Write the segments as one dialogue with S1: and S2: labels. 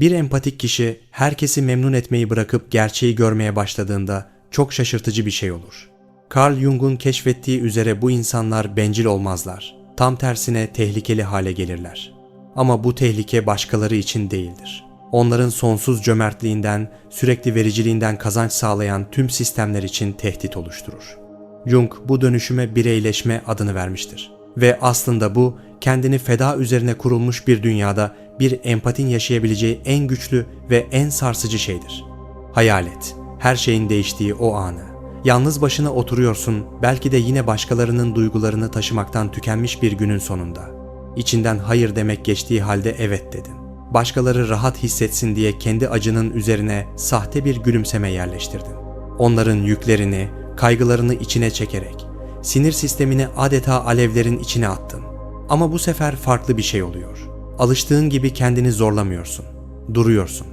S1: Bir empatik kişi herkesi memnun etmeyi bırakıp gerçeği görmeye başladığında çok şaşırtıcı bir şey olur. Carl Jung'un keşfettiği üzere bu insanlar bencil olmazlar. Tam tersine tehlikeli hale gelirler. Ama bu tehlike başkaları için değildir. Onların sonsuz cömertliğinden, sürekli vericiliğinden kazanç sağlayan tüm sistemler için tehdit oluşturur. Jung bu dönüşüme bireyleşme adını vermiştir. Ve aslında bu kendini feda üzerine kurulmuş bir dünyada bir empatin yaşayabileceği en güçlü ve en sarsıcı şeydir. Hayal et, her şeyin değiştiği o anı. Yalnız başına oturuyorsun, belki de yine başkalarının duygularını taşımaktan tükenmiş bir günün sonunda. İçinden hayır demek geçtiği halde evet dedin. Başkaları rahat hissetsin diye kendi acının üzerine sahte bir gülümseme yerleştirdin. Onların yüklerini, kaygılarını içine çekerek, sinir sistemini adeta alevlerin içine attın. Ama bu sefer farklı bir şey oluyor. Alıştığın gibi kendini zorlamıyorsun. Duruyorsun.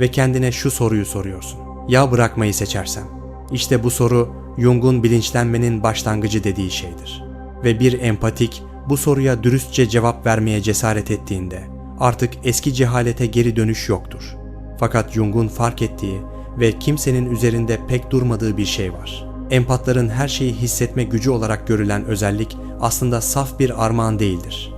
S1: Ve kendine şu soruyu soruyorsun. Ya bırakmayı seçersem? İşte bu soru Jung'un bilinçlenmenin başlangıcı dediği şeydir. Ve bir empatik bu soruya dürüstçe cevap vermeye cesaret ettiğinde artık eski cehalete geri dönüş yoktur. Fakat Jung'un fark ettiği ve kimsenin üzerinde pek durmadığı bir şey var. Empatların her şeyi hissetme gücü olarak görülen özellik aslında saf bir armağan değildir.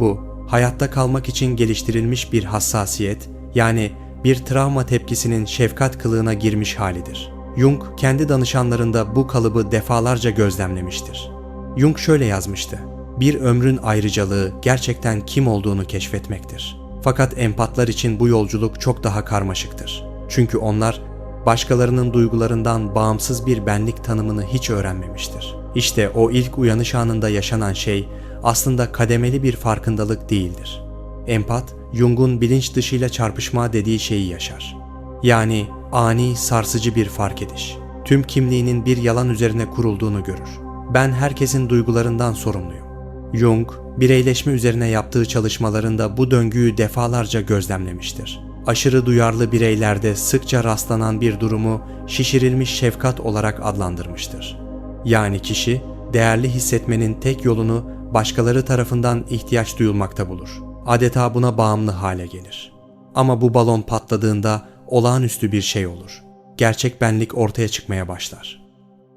S1: Bu, hayatta kalmak için geliştirilmiş bir hassasiyet, yani bir travma tepkisinin şefkat kılığına girmiş halidir. Jung kendi danışanlarında bu kalıbı defalarca gözlemlemiştir. Jung şöyle yazmıştı. Bir ömrün ayrıcalığı gerçekten kim olduğunu keşfetmektir. Fakat empatlar için bu yolculuk çok daha karmaşıktır. Çünkü onlar başkalarının duygularından bağımsız bir benlik tanımını hiç öğrenmemiştir. İşte o ilk uyanış anında yaşanan şey aslında kademeli bir farkındalık değildir. Empat, Jung'un bilinç dışıyla çarpışma dediği şeyi yaşar. Yani ani, sarsıcı bir fark ediş. Tüm kimliğinin bir yalan üzerine kurulduğunu görür. Ben herkesin duygularından sorumluyum. Jung, bireyleşme üzerine yaptığı çalışmalarında bu döngüyü defalarca gözlemlemiştir. Aşırı duyarlı bireylerde sıkça rastlanan bir durumu şişirilmiş şefkat olarak adlandırmıştır. Yani kişi, değerli hissetmenin tek yolunu başkaları tarafından ihtiyaç duyulmakta bulur. Adeta buna bağımlı hale gelir. Ama bu balon patladığında olağanüstü bir şey olur. Gerçek benlik ortaya çıkmaya başlar.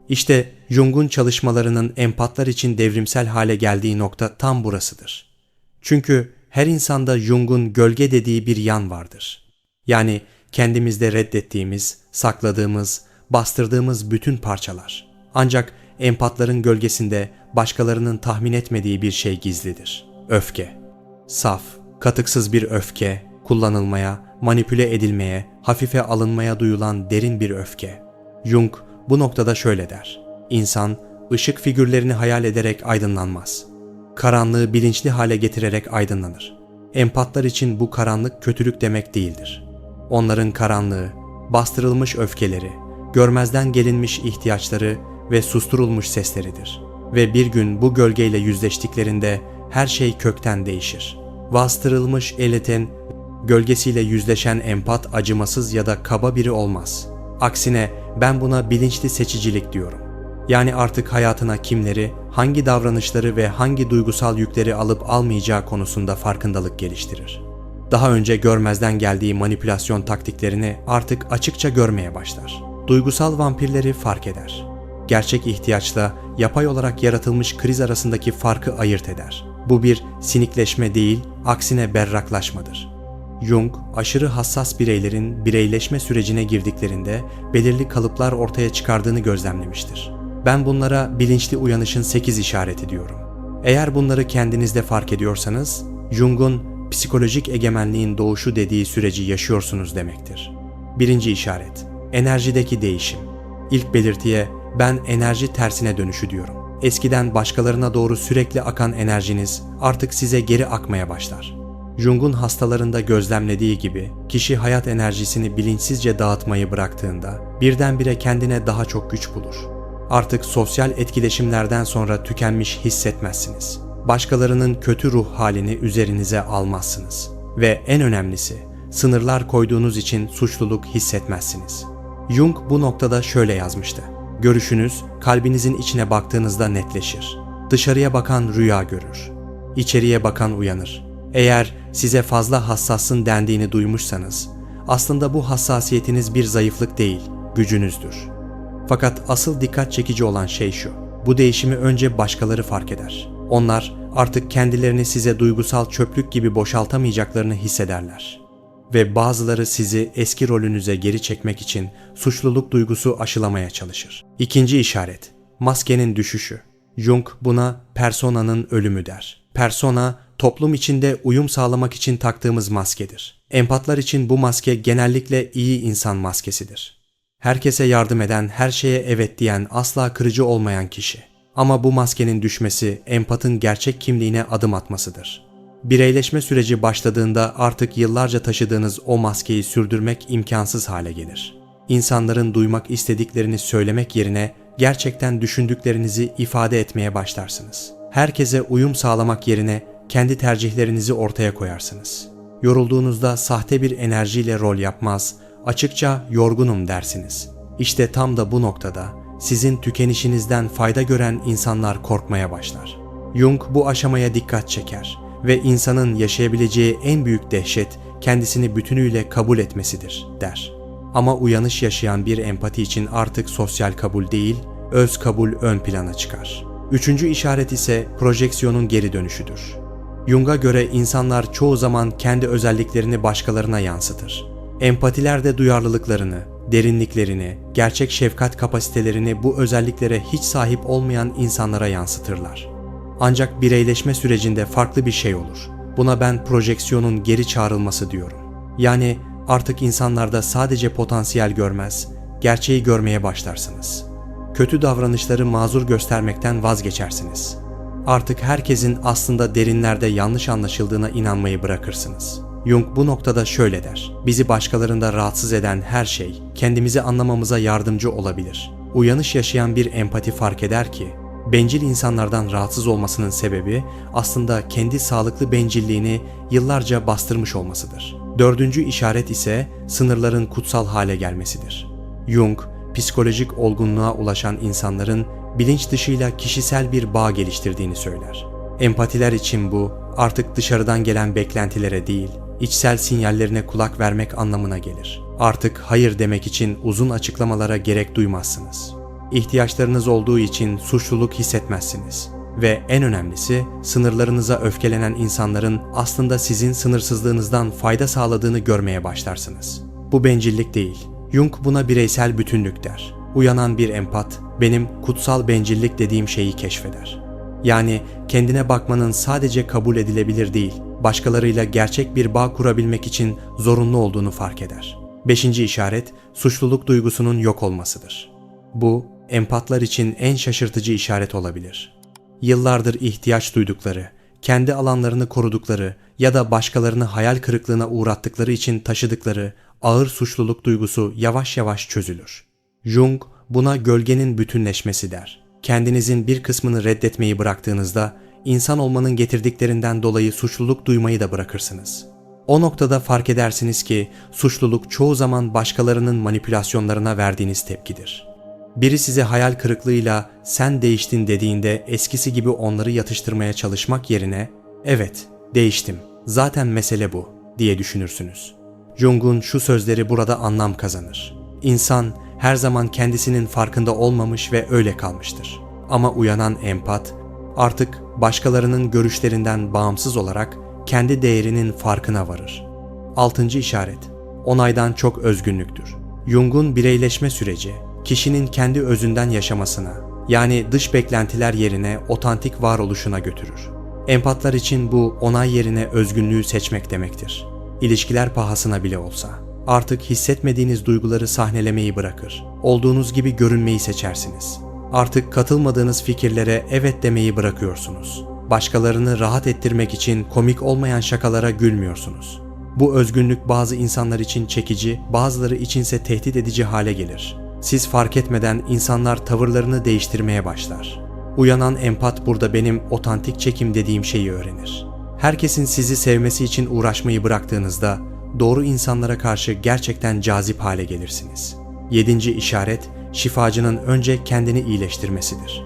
S1: İşte Jung'un çalışmalarının empatlar için devrimsel hale geldiği nokta tam burasıdır. Çünkü her insanda Jung'un gölge dediği bir yan vardır. Yani kendimizde reddettiğimiz, sakladığımız, bastırdığımız bütün parçalar. Ancak empatların gölgesinde başkalarının tahmin etmediği bir şey gizlidir. Öfke. Saf, katıksız bir öfke, kullanılmaya, manipüle edilmeye, hafife alınmaya duyulan derin bir öfke. Jung bu noktada şöyle der. İnsan ışık figürlerini hayal ederek aydınlanmaz. Karanlığı bilinçli hale getirerek aydınlanır. Empatlar için bu karanlık kötülük demek değildir. Onların karanlığı, bastırılmış öfkeleri, görmezden gelinmiş ihtiyaçları ve susturulmuş sesleridir. Ve bir gün bu gölgeyle yüzleştiklerinde her şey kökten değişir. Bastırılmış elitin gölgesiyle yüzleşen empat acımasız ya da kaba biri olmaz. Aksine ben buna bilinçli seçicilik diyorum. Yani artık hayatına kimleri, hangi davranışları ve hangi duygusal yükleri alıp almayacağı konusunda farkındalık geliştirir. Daha önce görmezden geldiği manipülasyon taktiklerini artık açıkça görmeye başlar. Duygusal vampirleri fark eder. Gerçek ihtiyaçla yapay olarak yaratılmış kriz arasındaki farkı ayırt eder. Bu bir sinikleşme değil, aksine berraklaşmadır. Jung, aşırı hassas bireylerin bireyleşme sürecine girdiklerinde belirli kalıplar ortaya çıkardığını gözlemlemiştir. Ben bunlara bilinçli uyanışın 8 işareti diyorum. Eğer bunları kendinizde fark ediyorsanız, Jung'un psikolojik egemenliğin doğuşu dediği süreci yaşıyorsunuz demektir. Birinci işaret, enerjideki değişim. İlk belirtiye ben enerji tersine dönüşü diyorum. Eskiden başkalarına doğru sürekli akan enerjiniz artık size geri akmaya başlar. Jung'un hastalarında gözlemlediği gibi kişi hayat enerjisini bilinçsizce dağıtmayı bıraktığında birdenbire kendine daha çok güç bulur. Artık sosyal etkileşimlerden sonra tükenmiş hissetmezsiniz. Başkalarının kötü ruh halini üzerinize almazsınız. Ve en önemlisi, sınırlar koyduğunuz için suçluluk hissetmezsiniz. Jung bu noktada şöyle yazmıştı. Görüşünüz kalbinizin içine baktığınızda netleşir. Dışarıya bakan rüya görür. İçeriye bakan uyanır. Eğer size fazla hassassın dendiğini duymuşsanız, aslında bu hassasiyetiniz bir zayıflık değil, gücünüzdür. Fakat asıl dikkat çekici olan şey şu. Bu değişimi önce başkaları fark eder. Onlar artık kendilerini size duygusal çöplük gibi boşaltamayacaklarını hissederler. Ve bazıları sizi eski rolünüze geri çekmek için suçluluk duygusu aşılamaya çalışır. İkinci işaret, maskenin düşüşü. Jung buna personanın ölümü der. Persona, toplum içinde uyum sağlamak için taktığımız maskedir. Empatlar için bu maske genellikle iyi insan maskesidir. Herkese yardım eden, her şeye evet diyen, asla kırıcı olmayan kişi. Ama bu maskenin düşmesi empatın gerçek kimliğine adım atmasıdır. Bireyleşme süreci başladığında artık yıllarca taşıdığınız o maskeyi sürdürmek imkansız hale gelir. İnsanların duymak istediklerini söylemek yerine gerçekten düşündüklerinizi ifade etmeye başlarsınız. Herkese uyum sağlamak yerine kendi tercihlerinizi ortaya koyarsınız. Yorulduğunuzda sahte bir enerjiyle rol yapmaz, açıkça yorgunum dersiniz. İşte tam da bu noktada sizin tükenişinizden fayda gören insanlar korkmaya başlar. Jung bu aşamaya dikkat çeker ve insanın yaşayabileceği en büyük dehşet kendisini bütünüyle kabul etmesidir der. Ama uyanış yaşayan bir empati için artık sosyal kabul değil, öz kabul ön plana çıkar. Üçüncü işaret ise projeksiyonun geri dönüşüdür. Jung'a göre insanlar çoğu zaman kendi özelliklerini başkalarına yansıtır. Empatiler de duyarlılıklarını, derinliklerini, gerçek şefkat kapasitelerini bu özelliklere hiç sahip olmayan insanlara yansıtırlar. Ancak bireyleşme sürecinde farklı bir şey olur. Buna ben projeksiyonun geri çağrılması diyorum. Yani artık insanlarda sadece potansiyel görmez, gerçeği görmeye başlarsınız. Kötü davranışları mazur göstermekten vazgeçersiniz. Artık herkesin aslında derinlerde yanlış anlaşıldığına inanmayı bırakırsınız. Jung bu noktada şöyle der. Bizi başkalarında rahatsız eden her şey kendimizi anlamamıza yardımcı olabilir. Uyanış yaşayan bir empati fark eder ki bencil insanlardan rahatsız olmasının sebebi aslında kendi sağlıklı bencilliğini yıllarca bastırmış olmasıdır. Dördüncü işaret ise sınırların kutsal hale gelmesidir. Jung, psikolojik olgunluğa ulaşan insanların bilinç dışıyla kişisel bir bağ geliştirdiğini söyler. Empatiler için bu artık dışarıdan gelen beklentilere değil, içsel sinyallerine kulak vermek anlamına gelir. Artık hayır demek için uzun açıklamalara gerek duymazsınız. İhtiyaçlarınız olduğu için suçluluk hissetmezsiniz. Ve en önemlisi sınırlarınıza öfkelenen insanların aslında sizin sınırsızlığınızdan fayda sağladığını görmeye başlarsınız. Bu bencillik değil. Jung buna bireysel bütünlük der. Uyanan bir empat benim kutsal bencillik dediğim şeyi keşfeder. Yani kendine bakmanın sadece kabul edilebilir değil, başkalarıyla gerçek bir bağ kurabilmek için zorunlu olduğunu fark eder. Beşinci işaret, suçluluk duygusunun yok olmasıdır. Bu, empatlar için en şaşırtıcı işaret olabilir. Yıllardır ihtiyaç duydukları, kendi alanlarını korudukları ya da başkalarını hayal kırıklığına uğrattıkları için taşıdıkları ağır suçluluk duygusu yavaş yavaş çözülür. Jung buna gölgenin bütünleşmesi der. Kendinizin bir kısmını reddetmeyi bıraktığınızda insan olmanın getirdiklerinden dolayı suçluluk duymayı da bırakırsınız. O noktada fark edersiniz ki suçluluk çoğu zaman başkalarının manipülasyonlarına verdiğiniz tepkidir. Biri size hayal kırıklığıyla sen değiştin dediğinde eskisi gibi onları yatıştırmaya çalışmak yerine evet değiştim zaten mesele bu diye düşünürsünüz. Jung'un şu sözleri burada anlam kazanır. İnsan her zaman kendisinin farkında olmamış ve öyle kalmıştır. Ama uyanan empat artık başkalarının görüşlerinden bağımsız olarak kendi değerinin farkına varır. Altıncı işaret, onaydan çok özgünlüktür. Jung'un bireyleşme süreci, kişinin kendi özünden yaşamasına, yani dış beklentiler yerine otantik varoluşuna götürür. Empatlar için bu onay yerine özgünlüğü seçmek demektir. İlişkiler pahasına bile olsa. Artık hissetmediğiniz duyguları sahnelemeyi bırakır. Olduğunuz gibi görünmeyi seçersiniz. Artık katılmadığınız fikirlere evet demeyi bırakıyorsunuz. Başkalarını rahat ettirmek için komik olmayan şakalara gülmüyorsunuz. Bu özgünlük bazı insanlar için çekici, bazıları içinse tehdit edici hale gelir. Siz fark etmeden insanlar tavırlarını değiştirmeye başlar. Uyanan empat burada benim otantik çekim dediğim şeyi öğrenir. Herkesin sizi sevmesi için uğraşmayı bıraktığınızda doğru insanlara karşı gerçekten cazip hale gelirsiniz. Yedinci işaret, şifacının önce kendini iyileştirmesidir.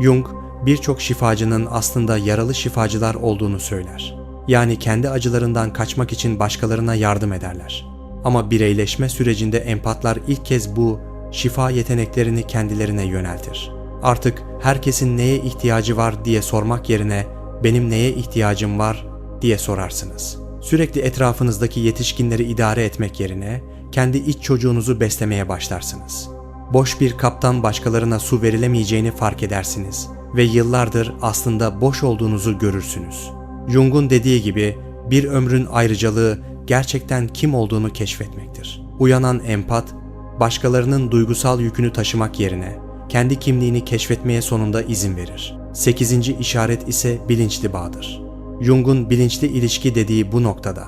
S1: Jung, birçok şifacının aslında yaralı şifacılar olduğunu söyler. Yani kendi acılarından kaçmak için başkalarına yardım ederler. Ama bireyleşme sürecinde empatlar ilk kez bu şifa yeteneklerini kendilerine yöneltir. Artık herkesin neye ihtiyacı var diye sormak yerine benim neye ihtiyacım var diye sorarsınız. Sürekli etrafınızdaki yetişkinleri idare etmek yerine kendi iç çocuğunuzu beslemeye başlarsınız. Boş bir kaptan başkalarına su verilemeyeceğini fark edersiniz ve yıllardır aslında boş olduğunuzu görürsünüz. Jung'un dediği gibi bir ömrün ayrıcalığı gerçekten kim olduğunu keşfetmektir. Uyanan empat, başkalarının duygusal yükünü taşımak yerine kendi kimliğini keşfetmeye sonunda izin verir. Sekizinci işaret ise bilinçli bağdır. Jung'un bilinçli ilişki dediği bu noktada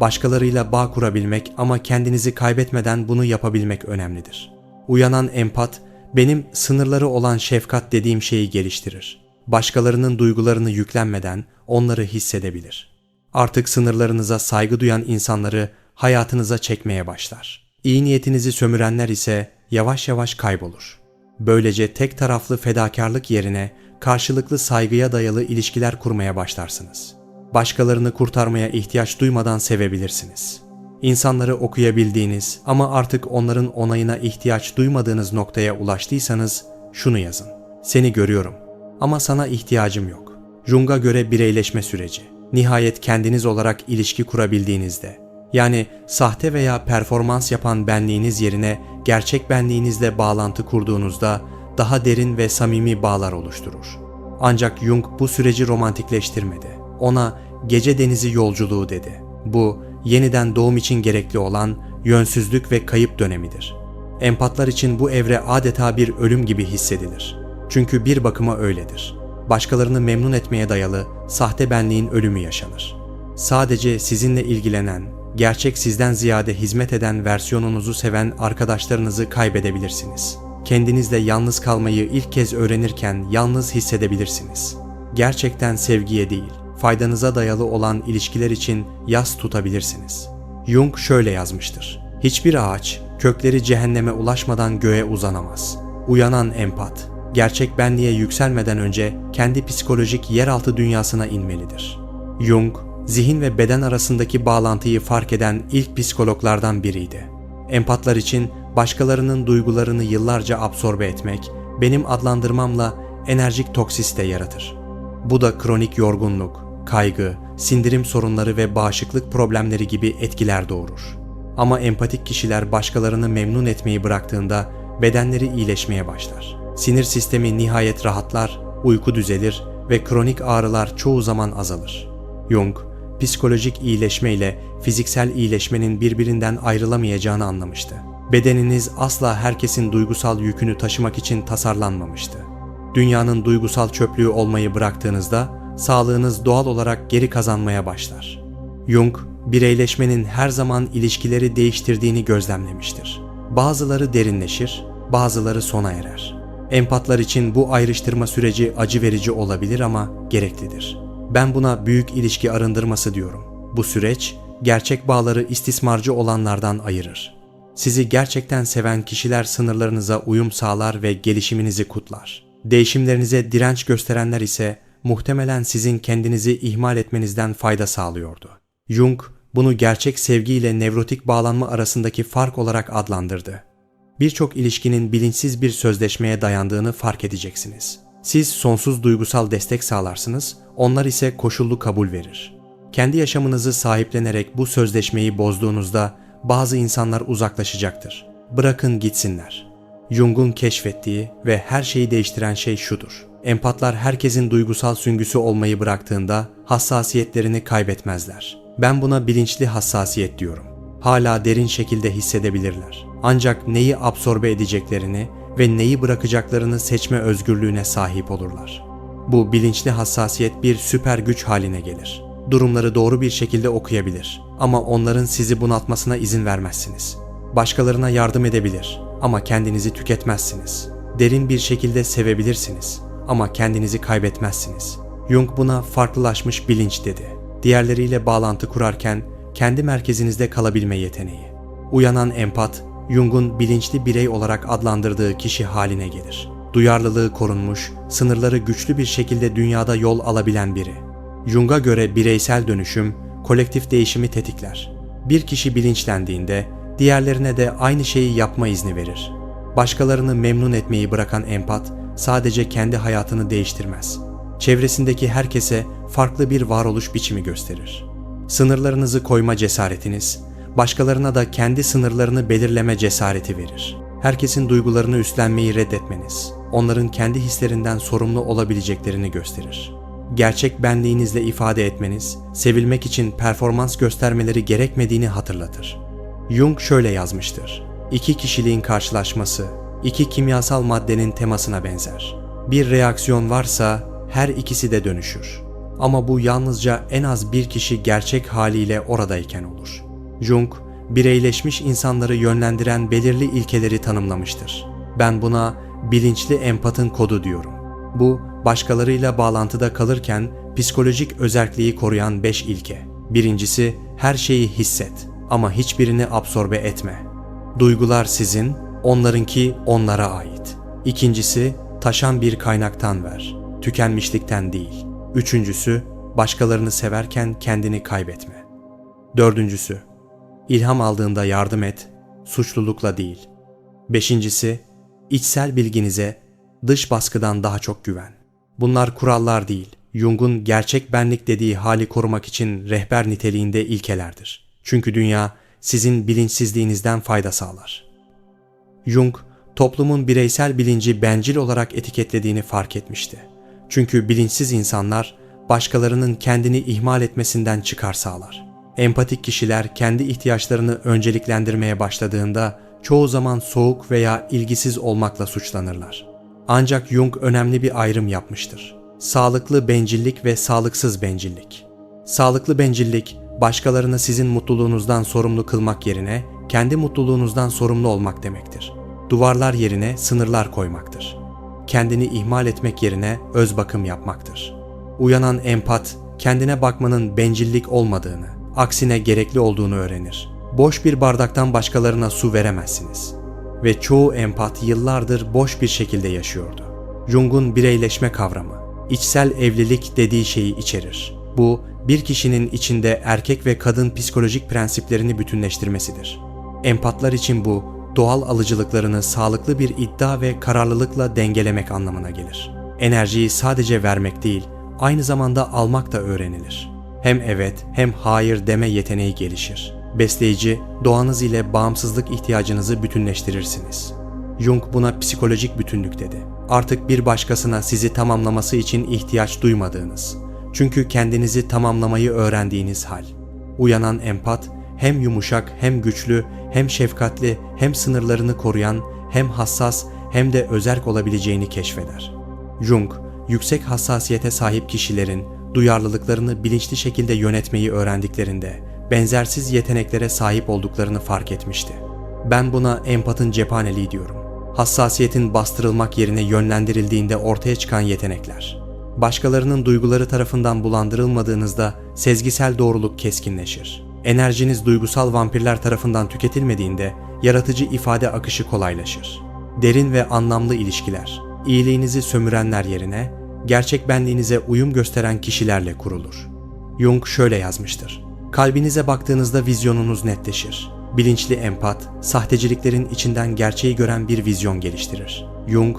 S1: başkalarıyla bağ kurabilmek ama kendinizi kaybetmeden bunu yapabilmek önemlidir. Uyanan empat, benim sınırları olan şefkat dediğim şeyi geliştirir. Başkalarının duygularını yüklenmeden onları hissedebilir. Artık sınırlarınıza saygı duyan insanları hayatınıza çekmeye başlar. İyi niyetinizi sömürenler ise yavaş yavaş kaybolur. Böylece tek taraflı fedakarlık yerine karşılıklı saygıya dayalı ilişkiler kurmaya başlarsınız. Başkalarını kurtarmaya ihtiyaç duymadan sevebilirsiniz. İnsanları okuyabildiğiniz ama artık onların onayına ihtiyaç duymadığınız noktaya ulaştıysanız şunu yazın. Seni görüyorum ama sana ihtiyacım yok. Jung'a göre bireyleşme süreci. Nihayet kendiniz olarak ilişki kurabildiğinizde, yani sahte veya performans yapan benliğiniz yerine gerçek benliğinizle bağlantı kurduğunuzda daha derin ve samimi bağlar oluşturur. Ancak Jung bu süreci romantikleştirmedi. Ona gece denizi yolculuğu dedi. Bu yeniden doğum için gerekli olan yönsüzlük ve kayıp dönemidir. Empatlar için bu evre adeta bir ölüm gibi hissedilir. Çünkü bir bakıma öyledir. Başkalarını memnun etmeye dayalı sahte benliğin ölümü yaşanır. Sadece sizinle ilgilenen, gerçek sizden ziyade hizmet eden versiyonunuzu seven arkadaşlarınızı kaybedebilirsiniz. Kendinizle yalnız kalmayı ilk kez öğrenirken yalnız hissedebilirsiniz. Gerçekten sevgiye değil, faydanıza dayalı olan ilişkiler için yas tutabilirsiniz. Jung şöyle yazmıştır. Hiçbir ağaç kökleri cehenneme ulaşmadan göğe uzanamaz. Uyanan empat, gerçek benliğe yükselmeden önce kendi psikolojik yeraltı dünyasına inmelidir. Jung, zihin ve beden arasındaki bağlantıyı fark eden ilk psikologlardan biriydi. Empatlar için başkalarının duygularını yıllarca absorbe etmek, benim adlandırmamla enerjik toksiste yaratır. Bu da kronik yorgunluk, kaygı, sindirim sorunları ve bağışıklık problemleri gibi etkiler doğurur. Ama empatik kişiler başkalarını memnun etmeyi bıraktığında bedenleri iyileşmeye başlar. Sinir sistemi nihayet rahatlar, uyku düzelir ve kronik ağrılar çoğu zaman azalır. Jung, psikolojik iyileşme ile fiziksel iyileşmenin birbirinden ayrılamayacağını anlamıştı. Bedeniniz asla herkesin duygusal yükünü taşımak için tasarlanmamıştı. Dünyanın duygusal çöplüğü olmayı bıraktığınızda sağlığınız doğal olarak geri kazanmaya başlar. Jung, bireyleşmenin her zaman ilişkileri değiştirdiğini gözlemlemiştir. Bazıları derinleşir, bazıları sona erer. Empatlar için bu ayrıştırma süreci acı verici olabilir ama gereklidir. Ben buna büyük ilişki arındırması diyorum. Bu süreç gerçek bağları istismarcı olanlardan ayırır. Sizi gerçekten seven kişiler sınırlarınıza uyum sağlar ve gelişiminizi kutlar. Değişimlerinize direnç gösterenler ise muhtemelen sizin kendinizi ihmal etmenizden fayda sağlıyordu. Jung bunu gerçek sevgi ile nevrotik bağlanma arasındaki fark olarak adlandırdı. Birçok ilişkinin bilinçsiz bir sözleşmeye dayandığını fark edeceksiniz. Siz sonsuz duygusal destek sağlarsınız, onlar ise koşullu kabul verir. Kendi yaşamınızı sahiplenerek bu sözleşmeyi bozduğunuzda bazı insanlar uzaklaşacaktır. Bırakın gitsinler. Jung'un keşfettiği ve her şeyi değiştiren şey şudur. Empatlar herkesin duygusal süngüsü olmayı bıraktığında hassasiyetlerini kaybetmezler. Ben buna bilinçli hassasiyet diyorum. Hala derin şekilde hissedebilirler. Ancak neyi absorbe edeceklerini ve neyi bırakacaklarını seçme özgürlüğüne sahip olurlar. Bu bilinçli hassasiyet bir süper güç haline gelir. Durumları doğru bir şekilde okuyabilir ama onların sizi bunaltmasına izin vermezsiniz. Başkalarına yardım edebilir ama kendinizi tüketmezsiniz. Derin bir şekilde sevebilirsiniz ama kendinizi kaybetmezsiniz. Jung buna farklılaşmış bilinç dedi. Diğerleriyle bağlantı kurarken kendi merkezinizde kalabilme yeteneği. Uyanan empat, Jung'un bilinçli birey olarak adlandırdığı kişi haline gelir. Duyarlılığı korunmuş, sınırları güçlü bir şekilde dünyada yol alabilen biri. Jung'a göre bireysel dönüşüm kolektif değişimi tetikler. Bir kişi bilinçlendiğinde diğerlerine de aynı şeyi yapma izni verir. Başkalarını memnun etmeyi bırakan empat sadece kendi hayatını değiştirmez. Çevresindeki herkese farklı bir varoluş biçimi gösterir. Sınırlarınızı koyma cesaretiniz, başkalarına da kendi sınırlarını belirleme cesareti verir. Herkesin duygularını üstlenmeyi reddetmeniz, onların kendi hislerinden sorumlu olabileceklerini gösterir. Gerçek benliğinizle ifade etmeniz, sevilmek için performans göstermeleri gerekmediğini hatırlatır. Jung şöyle yazmıştır. İki kişiliğin karşılaşması, iki kimyasal maddenin temasına benzer. Bir reaksiyon varsa her ikisi de dönüşür. Ama bu yalnızca en az bir kişi gerçek haliyle oradayken olur. Jung, bireyleşmiş insanları yönlendiren belirli ilkeleri tanımlamıştır. Ben buna bilinçli empatın kodu diyorum. Bu, başkalarıyla bağlantıda kalırken psikolojik özerkliği koruyan 5 ilke. Birincisi, her şeyi hisset ama hiçbirini absorbe etme. Duygular sizin, onlarınki onlara ait. İkincisi, taşan bir kaynaktan ver, tükenmişlikten değil. Üçüncüsü, başkalarını severken kendini kaybetme. Dördüncüsü, ilham aldığında yardım et, suçlulukla değil. Beşincisi, içsel bilginize dış baskıdan daha çok güven. Bunlar kurallar değil, Jung'un gerçek benlik dediği hali korumak için rehber niteliğinde ilkelerdir. Çünkü dünya sizin bilinçsizliğinizden fayda sağlar. Jung, toplumun bireysel bilinci bencil olarak etiketlediğini fark etmişti. Çünkü bilinçsiz insanlar başkalarının kendini ihmal etmesinden çıkar sağlar. Empatik kişiler kendi ihtiyaçlarını önceliklendirmeye başladığında çoğu zaman soğuk veya ilgisiz olmakla suçlanırlar. Ancak Jung önemli bir ayrım yapmıştır. Sağlıklı bencillik ve sağlıksız bencillik. Sağlıklı bencillik, başkalarını sizin mutluluğunuzdan sorumlu kılmak yerine kendi mutluluğunuzdan sorumlu olmak demektir. Duvarlar yerine sınırlar koymaktır. Kendini ihmal etmek yerine öz bakım yapmaktır. Uyanan empat, kendine bakmanın bencillik olmadığını, aksine gerekli olduğunu öğrenir. Boş bir bardaktan başkalarına su veremezsiniz. Ve çoğu empat yıllardır boş bir şekilde yaşıyordu. Jung'un bireyleşme kavramı, içsel evlilik dediği şeyi içerir. Bu, bir kişinin içinde erkek ve kadın psikolojik prensiplerini bütünleştirmesidir. Empatlar için bu, doğal alıcılıklarını sağlıklı bir iddia ve kararlılıkla dengelemek anlamına gelir. Enerjiyi sadece vermek değil, aynı zamanda almak da öğrenilir. Hem evet hem hayır deme yeteneği gelişir. Besleyici, doğanız ile bağımsızlık ihtiyacınızı bütünleştirirsiniz. Jung buna psikolojik bütünlük dedi. Artık bir başkasına sizi tamamlaması için ihtiyaç duymadığınız, çünkü kendinizi tamamlamayı öğrendiğiniz hal. Uyanan empat hem yumuşak hem güçlü hem şefkatli hem sınırlarını koruyan hem hassas hem de özerk olabileceğini keşfeder. Jung, yüksek hassasiyete sahip kişilerin duyarlılıklarını bilinçli şekilde yönetmeyi öğrendiklerinde benzersiz yeteneklere sahip olduklarını fark etmişti. Ben buna empatın cephaneliği diyorum. Hassasiyetin bastırılmak yerine yönlendirildiğinde ortaya çıkan yetenekler. Başkalarının duyguları tarafından bulandırılmadığınızda sezgisel doğruluk keskinleşir. Enerjiniz duygusal vampirler tarafından tüketilmediğinde yaratıcı ifade akışı kolaylaşır. Derin ve anlamlı ilişkiler, iyiliğinizi sömürenler yerine gerçek benliğinize uyum gösteren kişilerle kurulur. Jung şöyle yazmıştır. Kalbinize baktığınızda vizyonunuz netleşir. Bilinçli empat, sahteciliklerin içinden gerçeği gören bir vizyon geliştirir. Jung,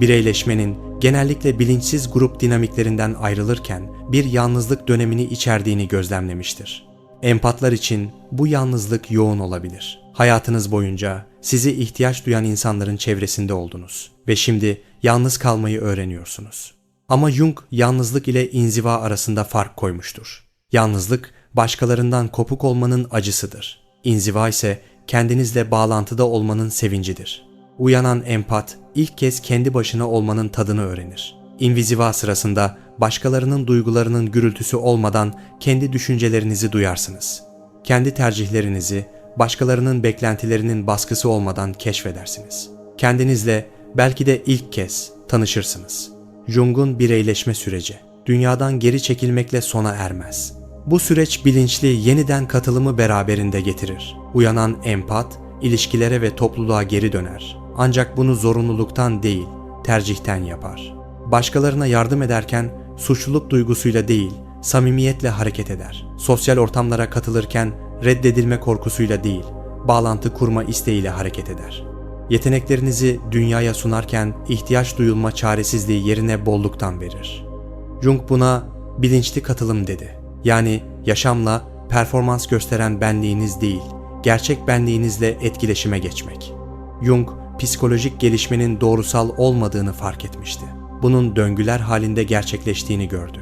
S1: bireyleşmenin genellikle bilinçsiz grup dinamiklerinden ayrılırken bir yalnızlık dönemini içerdiğini gözlemlemiştir. Empatlar için bu yalnızlık yoğun olabilir. Hayatınız boyunca sizi ihtiyaç duyan insanların çevresinde oldunuz ve şimdi yalnız kalmayı öğreniyorsunuz. Ama Jung yalnızlık ile inziva arasında fark koymuştur. Yalnızlık başkalarından kopuk olmanın acısıdır. İnziva ise kendinizle bağlantıda olmanın sevincidir. Uyanan empat ilk kez kendi başına olmanın tadını öğrenir. İnviziva sırasında başkalarının duygularının gürültüsü olmadan kendi düşüncelerinizi duyarsınız. Kendi tercihlerinizi başkalarının beklentilerinin baskısı olmadan keşfedersiniz. Kendinizle belki de ilk kez tanışırsınız. Jung'un bireyleşme süreci dünyadan geri çekilmekle sona ermez. Bu süreç bilinçli yeniden katılımı beraberinde getirir. Uyanan empat ilişkilere ve topluluğa geri döner. Ancak bunu zorunluluktan değil, tercihten yapar. Başkalarına yardım ederken suçluluk duygusuyla değil, samimiyetle hareket eder. Sosyal ortamlara katılırken reddedilme korkusuyla değil, bağlantı kurma isteğiyle hareket eder. Yeteneklerinizi dünyaya sunarken ihtiyaç duyulma çaresizliği yerine bolluktan verir. Jung buna bilinçli katılım dedi. Yani yaşamla performans gösteren benliğiniz değil, gerçek benliğinizle etkileşime geçmek. Jung, psikolojik gelişmenin doğrusal olmadığını fark etmişti. Bunun döngüler halinde gerçekleştiğini gördü.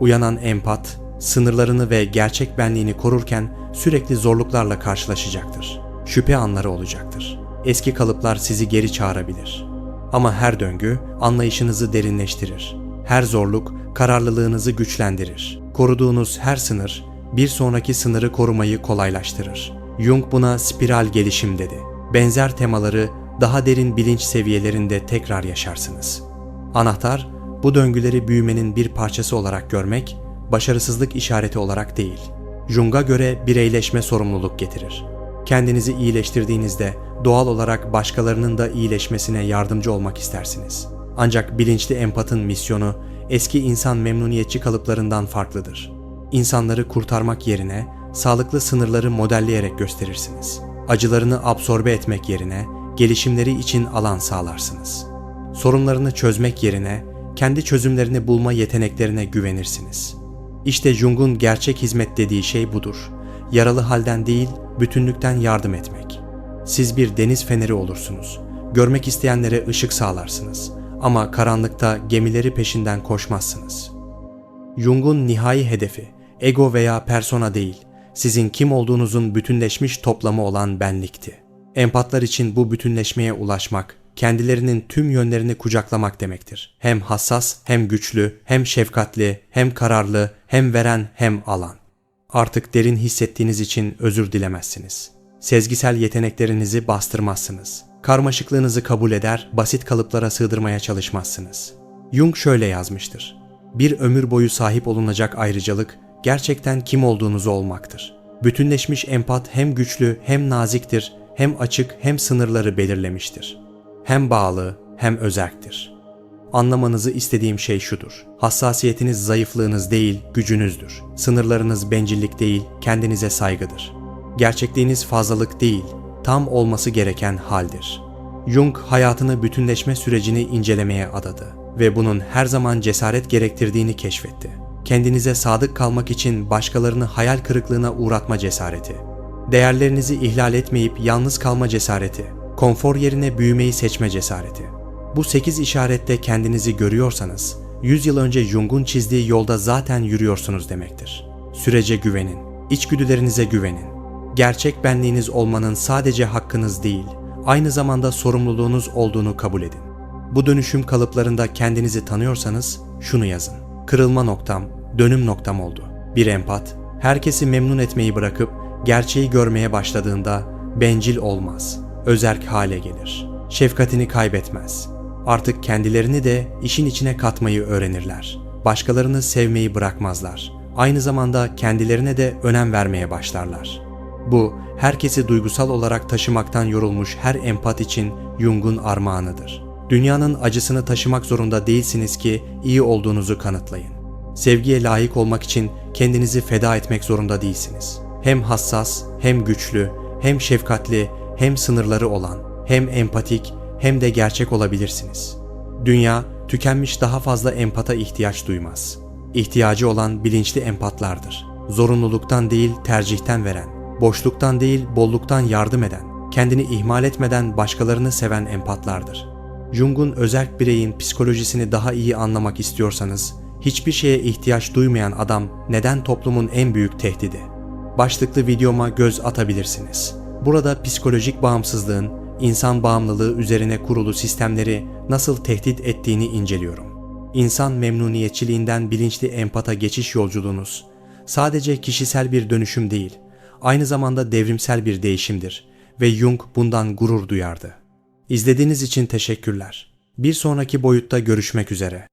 S1: Uyanan empat, sınırlarını ve gerçek benliğini korurken sürekli zorluklarla karşılaşacaktır. Şüphe anları olacaktır. Eski kalıplar sizi geri çağırabilir. Ama her döngü anlayışınızı derinleştirir. Her zorluk kararlılığınızı güçlendirir. Koruduğunuz her sınır bir sonraki sınırı korumayı kolaylaştırır. Jung buna spiral gelişim dedi. Benzer temaları daha derin bilinç seviyelerinde tekrar yaşarsınız. Anahtar, bu döngüleri büyümenin bir parçası olarak görmek, başarısızlık işareti olarak değil. Jung'a göre bireyleşme sorumluluk getirir. Kendinizi iyileştirdiğinizde doğal olarak başkalarının da iyileşmesine yardımcı olmak istersiniz. Ancak bilinçli empatın misyonu eski insan memnuniyetçi kalıplarından farklıdır. İnsanları kurtarmak yerine sağlıklı sınırları modelleyerek gösterirsiniz. Acılarını absorbe etmek yerine gelişimleri için alan sağlarsınız. Sorunlarını çözmek yerine kendi çözümlerini bulma yeteneklerine güvenirsiniz. İşte Jung'un gerçek hizmet dediği şey budur. Yaralı halden değil, bütünlükten yardım etmek. Siz bir deniz feneri olursunuz. Görmek isteyenlere ışık sağlarsınız. Ama karanlıkta gemileri peşinden koşmazsınız. Jung'un nihai hedefi, ego veya persona değil, sizin kim olduğunuzun bütünleşmiş toplamı olan benlikti. Empatlar için bu bütünleşmeye ulaşmak, kendilerinin tüm yönlerini kucaklamak demektir. Hem hassas, hem güçlü, hem şefkatli, hem kararlı, hem veren, hem alan. Artık derin hissettiğiniz için özür dilemezsiniz. Sezgisel yeteneklerinizi bastırmazsınız. Karmaşıklığınızı kabul eder, basit kalıplara sığdırmaya çalışmazsınız. Jung şöyle yazmıştır. Bir ömür boyu sahip olunacak ayrıcalık gerçekten kim olduğunuzu olmaktır. Bütünleşmiş empat hem güçlü hem naziktir, hem açık hem sınırları belirlemiştir. Hem bağlı hem özerktir. Anlamanızı istediğim şey şudur. Hassasiyetiniz zayıflığınız değil, gücünüzdür. Sınırlarınız bencillik değil, kendinize saygıdır. Gerçekliğiniz fazlalık değil, tam olması gereken haldir. Jung hayatını bütünleşme sürecini incelemeye adadı ve bunun her zaman cesaret gerektirdiğini keşfetti. Kendinize sadık kalmak için başkalarını hayal kırıklığına uğratma cesareti. Değerlerinizi ihlal etmeyip yalnız kalma cesareti. Konfor yerine büyümeyi seçme cesareti. Bu 8 işarette kendinizi görüyorsanız, 100 yıl önce Jung'un çizdiği yolda zaten yürüyorsunuz demektir. Sürece güvenin, içgüdülerinize güvenin. Gerçek benliğiniz olmanın sadece hakkınız değil, aynı zamanda sorumluluğunuz olduğunu kabul edin. Bu dönüşüm kalıplarında kendinizi tanıyorsanız şunu yazın. Kırılma noktam, dönüm noktam oldu. Bir empat, herkesi memnun etmeyi bırakıp gerçeği görmeye başladığında bencil olmaz, özerk hale gelir. Şefkatini kaybetmez. Artık kendilerini de işin içine katmayı öğrenirler. Başkalarını sevmeyi bırakmazlar. Aynı zamanda kendilerine de önem vermeye başlarlar. Bu, herkesi duygusal olarak taşımaktan yorulmuş her empat için Jung'un armağanıdır. Dünyanın acısını taşımak zorunda değilsiniz ki iyi olduğunuzu kanıtlayın. Sevgiye layık olmak için kendinizi feda etmek zorunda değilsiniz. Hem hassas, hem güçlü, hem şefkatli, hem sınırları olan, hem empatik, hem de gerçek olabilirsiniz. Dünya tükenmiş daha fazla empata ihtiyaç duymaz. İhtiyacı olan bilinçli empatlardır. Zorunluluktan değil tercihten veren, boşluktan değil bolluktan yardım eden, kendini ihmal etmeden başkalarını seven empatlardır. Jung'un özerk bireyin psikolojisini daha iyi anlamak istiyorsanız, hiçbir şeye ihtiyaç duymayan adam neden toplumun en büyük tehdidi? Başlıklı videoma göz atabilirsiniz. Burada psikolojik bağımsızlığın insan bağımlılığı üzerine kurulu sistemleri nasıl tehdit ettiğini inceliyorum. İnsan memnuniyetçiliğinden bilinçli empata geçiş yolculuğunuz sadece kişisel bir dönüşüm değil, aynı zamanda devrimsel bir değişimdir ve Jung bundan gurur duyardı. İzlediğiniz için teşekkürler. Bir sonraki boyutta görüşmek üzere.